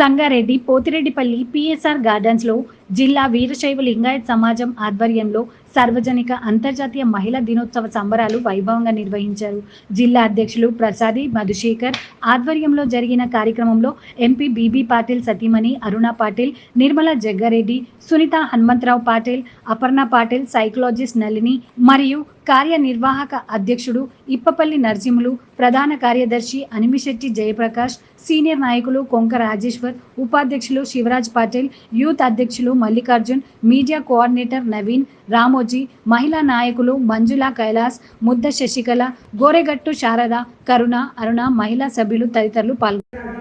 Sangareddy Pothireddipalli PSR గార్డెన్స్లో జిల్లా వీరశైవ లింగాయత్ సమాజం ఆధ్వర్యంలో సార్వజనిక అంతర్జాతీయ మహిళా దినోత్సవ సంబరాలు వైభవంగా నిర్వహించారు. జిల్లా అధ్యక్షులు ప్రసాది మధుశేఖర్ ఆధ్వర్యంలో జరిగిన కార్యక్రమంలో ఎంపీ బీబీ పాటిల్ సతీమణి అరుణ పాటిల్ నిర్మల జగ్గారెడ్డి సునీత హనుమంతరావు పాటిల్ అపర్ణ పాటిల్ సైకలాజిస్ట్ నళిని మరియు కార్యనిర్వాహక అధ్యక్షుడు ఇప్పపల్లి నరసింహులు ప్రధాన కార్యదర్శి అనిమిశెట్టి జయప్రకాష్ సీనియర్ నాయకులు కొంక రాజేశ్వర్ ఉపాధ్యక్షులు శివరాజ్ పాటిల్ యూత్ అధ్యక్షులు మల్లికార్జున్ మీడియా కోఆర్డినేటర్ నవీన్ రామోజీ మహిళా నాయకులు మంజుల కైలాస్ ముద్ద శశికళ గోరెగట్టు శారద కరుణ అరుణ మహిళా సభ్యులు తదితరులు పాల్గొన్నారు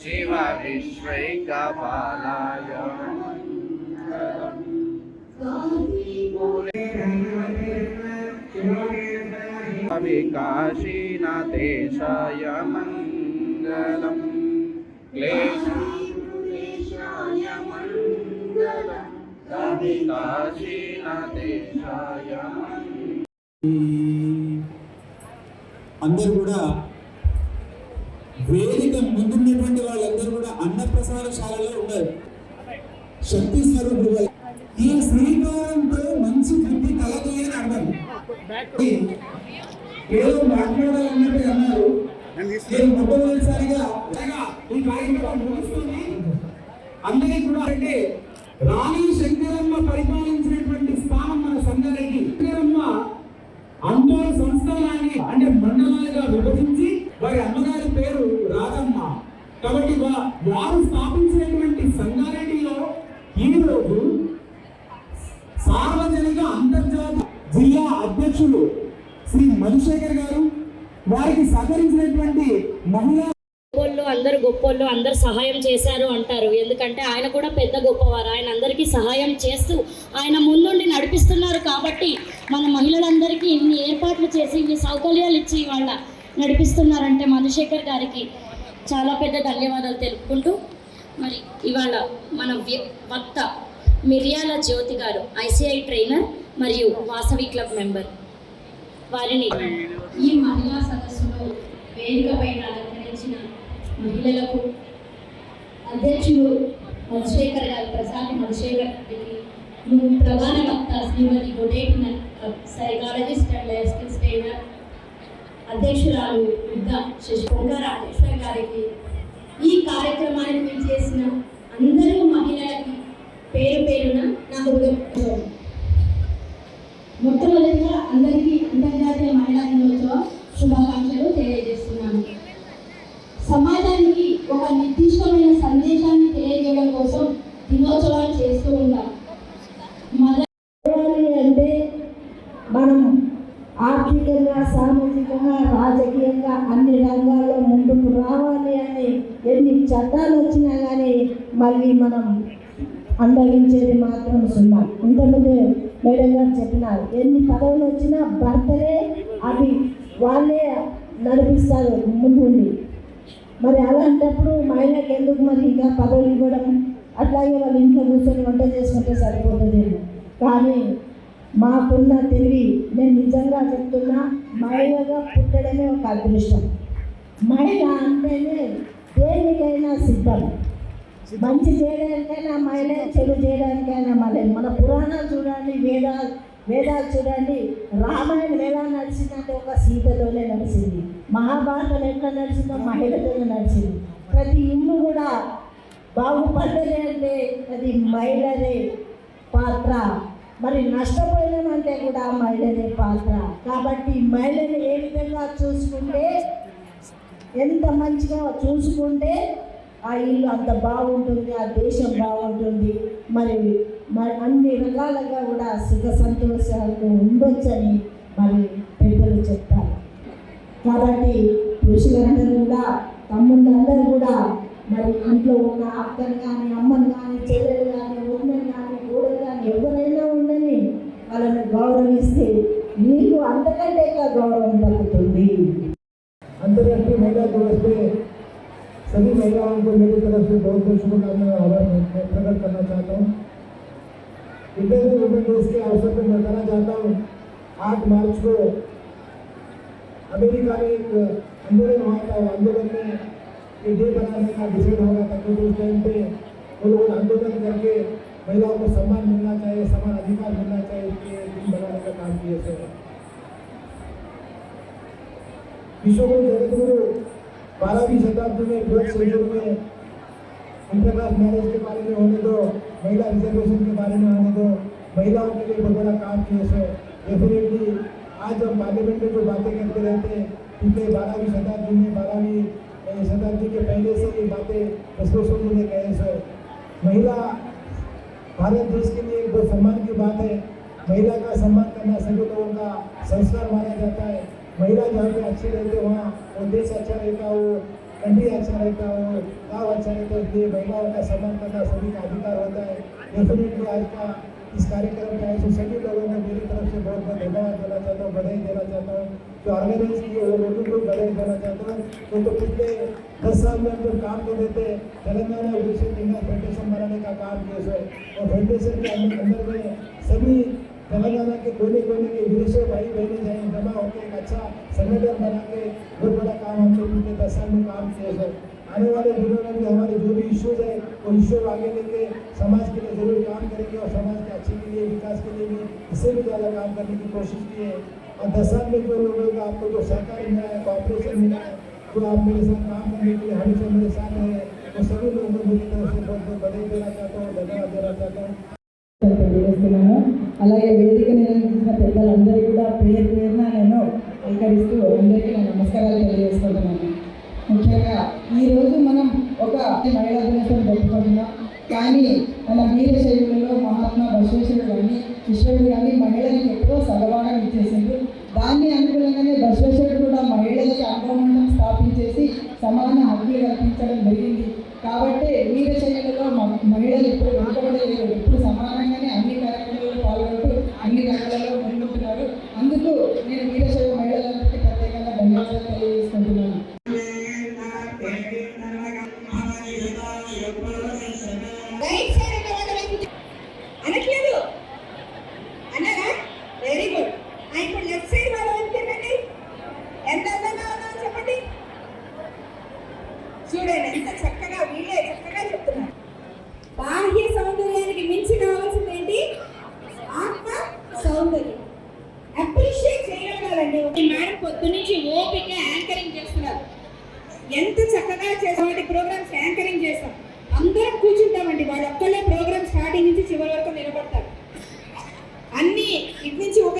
शिव विश्वैकपालाय विकाशीनदेशाय मङ्गलम् क्लेशाय मङ्गलम् विकाशीनदेशाय मङ्गलम् అందరూ కూడా వేదిక ముందున్నటువంటి వాళ్ళందరూ కూడా అన్నప్రసారశాలలో ఉన్నారు. శక్తి స్వరూపుడు ఈ శ్రీకారంతో మంచి బుద్ధి కలదు అని అర్థం ఏదో మాట్లాడాలన్నట్టు అన్నారు. నేను మొట్టమొదటిసారిగా ఈ కార్యక్రమం ముగుస్తుంది. అందరికీ కూడా అంటే రాణి శంకరమ్మ పరిపాలించినటువంటి స్థానం మన సంగారెడ్డి. శంకరమ్మ అందరు సంస్థానాన్ని అంటే మండలాలుగా విభజించి వారి అమ్మగారి పేరు రాధమ్మ. కాబట్టి వారు స్థాపించినటువంటి సంగారెడ్డిలో ఈ రోజు సార్వజనిక అంతర్జాతీయ జిల్లా అధ్యక్షులు శ్రీ మధుశేఖర్ గారు వారికి సహకరించినటువంటి మహిళా అందరు గొప్పోళ్ళు అందరు సహాయం చేశారు అంటారు. ఎందుకంటే ఆయన కూడా పెద్ద గొప్పవారు. ఆయన అందరికీ సహాయం చేస్తూ ఆయన ముందుండి నడిపిస్తున్నారు కాబట్టి మన మహిళలందరికీ ఇన్ని ఏర్పాట్లు చేసి ఇన్ని సౌకర్యాలు ఇచ్చి వాళ్ళ నడిపిస్తున్నారంటే మధుశేఖర్ గారికి చాలా పెద్ద ధన్యవాదాలు తెలుపుకుంటూ మరి ఇవాళ మన వక్త మిర్యాల జ్యోతి గారు ఐసిఐ ట్రైనర్ మరియు వాసవి క్లబ్ మెంబర్. వారిని ఈ మహిళా సదస్సులో వేదిక పైన మహిళలకు అధ్యక్షులు మధుశేఖర్ గారు ప్రసాద్ మధుశేఖర్ ప్రధాన వక్త శ్రీమతి గొడేట్ సైకాలజిస్ట్ అండ్ లైఫ్ ట్రైనర్ అధ్యక్షురాలు యుద్ధ శశికొండ అధ్యక్షుల గారికి ఈ కార్యక్రమానికి చేసిన అందరూ మహిళలకి పేరు పేరున నా హృదయం మొట్టమొదటిగా అందరికీ అందరిగా మనం ఆర్థికంగా సామాజికంగా రాజకీయంగా అన్ని రంగాల్లో ముందుకు రావాలి అని ఎన్ని చట్టాలు వచ్చినా కానీ మళ్ళీ మనం అనుభవించేది మాత్రం సున్నా. ఇంతకుముందు మేడం గారు చెప్పినారు ఎన్ని పదవులు వచ్చినా భర్తలే అవి వాళ్ళే నడిపిస్తారు ముందుండి. మరి అలాంటప్పుడు మహిళకి ఎందుకు మరి ఇంకా పదవులు ఇవ్వడం? అట్లాగే వాళ్ళ ఇంట్లో కూర్చొని వంట చేసుకుంటే సరిపోతుంది కానీ మాకున్న తెలివి నేను నిజంగా చెప్తున్నా మహిళగా పుట్టడమే ఒక అదృష్టం. మహిళ అంటేనే దేనికైనా సిద్ధం. మంచి చేయడానికైనా మహిళ చెడు చేయడానికైనా మహిళ. మన పురాణాలు చూడండి వేదాలు వేదాలు చూడండి. రామాయణం ఎలా నడిచిందంటే ఒక సీతతోనే నడిచింది. మహాభారతం ఎట్లా నడిచిందో మహిళతోనే నడిచింది. ప్రతి ఇల్లు కూడా బాగుపడ్డది అంటే అది మహిళదే పాత్ర. మరి నష్టపోయినామంటే కూడా మహిళదే పాత్ర. కాబట్టి మహిళలు ఏ విధంగా చూసుకుంటే ఎంత మంచిగా చూసుకుంటే ఆ ఇల్లు అంత బాగుంటుంది ఆ దేశం బాగుంటుంది. మరి మరి అన్ని రకాలుగా కూడా సుఖ సంతోషాలకు ఉండొచ్చని మరి పెద్దలు చెప్తారు. కాబట్టి పురుషులందరూ కూడా తమ్ముళ్ళందరూ కూడా మరి ఇంట్లో ఉన్న అక్కను కానీ అమ్మను కానీ చెల్లెలు కానీ ఉన్నని కానీ కూడలు కానీ ఎవరైనా గౌరవిస్తే మీకు అంతకంటే ఇంకా గౌరవం దక్కుతుంది अंतर्राष्ट्रीय महिला दिवस पे सभी महिलाओं को मेरी तरफ से बहुत बहुत शुभकामनाएं और मैं प्रकट करना चाहता हूँ इंटरनेशनल वुमेन डेज के अवसर पर मैं कहना चाहता हूँ आठ मार्च को अमेरिका में एक आंदोलन हुआ था वो आंदोलन में ये डे बनाने का डिसाइड होगा था क्योंकि उस टाइम पे वो लोग आंदोलन करके महिलाओं को सम्मान मिलना चाहिए, समान अधिकार मिलना चाहिए, इसलिए दिन बनाने का काम किए थे। विश्वगुरु जगतगुरु, बारहवीं शताब्दी में ट्वेल्थ सेंचुरी में इंटरकास्ट मैरिज के बारे में होने दो, महिला रिजर्वेशन के बारे में होने दो, महिलाओं के लिए बहुत बड़ा काम किए सो डेफिनेटली आज हम पार्लियामेंट में जो बातें करते रहते हैं, पिछले बारहवीं शताब्दी में, बारहवीं शताब्दी के पहले से ये बातें जी ने कहे सो महिला भारत देश के लिए बहुत सम्मान की बात है। महिला का सम्मान करना सभी लोगों का संस्कार माना जाता है। महिला जहाँ पे अच्छी रहती है वहाँ वो देश अच्छा रहता हो, कंट्री अच्छा रहता हो, गाँव अच्छा रहता है, इसलिए महिलाओं का सम्मान करना सभी का अधिकार होता है। डेफिनेटली आज का इस कार्यक्रम के आयोजन सभी लोगों ने मेरी तरफ़ से बहुत बहुत धन्यवाद देना चाहता हूँ, बधाई देना चाहता हूँ। जो ऑर्गेनाइज किए वो लोगों को बधाई देना चाहता हूँ क्योंकि पिछले दस साल में हम जो काम रहे थे तेलंगाना विकसित इंडिया फेडरेशन बनाने का काम किए सो और फेडरेशन के अंदर अंदर में सभी तेलंगाना के कोने कोने के विदेशों भाई बहने जाए जमा होकर एक अच्छा संगठन बना के बहुत बड़ा काम हमने पिछले दस साल में काम किया सर आने वाले दिनों में भी हमारे जो भी इश्यूज़ है, वो इश्यू आगे लेके समाज के लिए ज़रूर काम करेंगे और समाज के अच्छे के लिए, विकास के लिए भी, इससे भी ज़्यादा काम करने की कोशिश की है। और दस साल में जो लोगों का आपको जो सहकार मिला है कॉपरेशन मिला है जो आप मेरे साथ काम करने के लिए हमेशा मेरे साथ रहे वो सभी लोगों को मेरी तरफ से बहुत बहुत बधाई देना चाहता हूँ धन्यवाद देना चाहता हूँ తెలియజేస్తున్నాను అలాగే వేదిక నిర్వహించిన పెద్దలందరికీ కూడా పేరు పేరున నేను పలకరిస్తూ అందరికీ నా నమస్కారాలు తెలియజేసుకుంటున్నాను ముఖ్యంగా ఈరోజు మనం ఒక మహిళా దినోత్సవం జరుపుకుంటున్నాం కానీ మన వీర శైలులలో మహాత్మా బసవేశ్వరుడు కానీ విశ్వరుడు కానీ మహిళలకు ఎప్పుడో సగభాగం ఇచ్చేసింది దాన్ని అనుకూలంగానే బసవేశ్వరుడు కూడా మహిళలకి అంగమండలం స్థాపించేసి సమాన హక్కులు కల్పించడం జరిగింది. కాబట్టి వీర శైలిలో మహిళలు ఇప్పుడు వెనుకబడలేదు. ఎప్పుడు సమానంగానే అన్ని కార్యక్రమాల్లో పాల్గొంటూ అన్ని రంగాలలో ముందుంటున్నారు. అందుకు నేను వీరశైవ మహిళలందరికీ ప్రత్యేకంగా ధన్యవాదాలు తెలియజేసుకుంటున్నాను.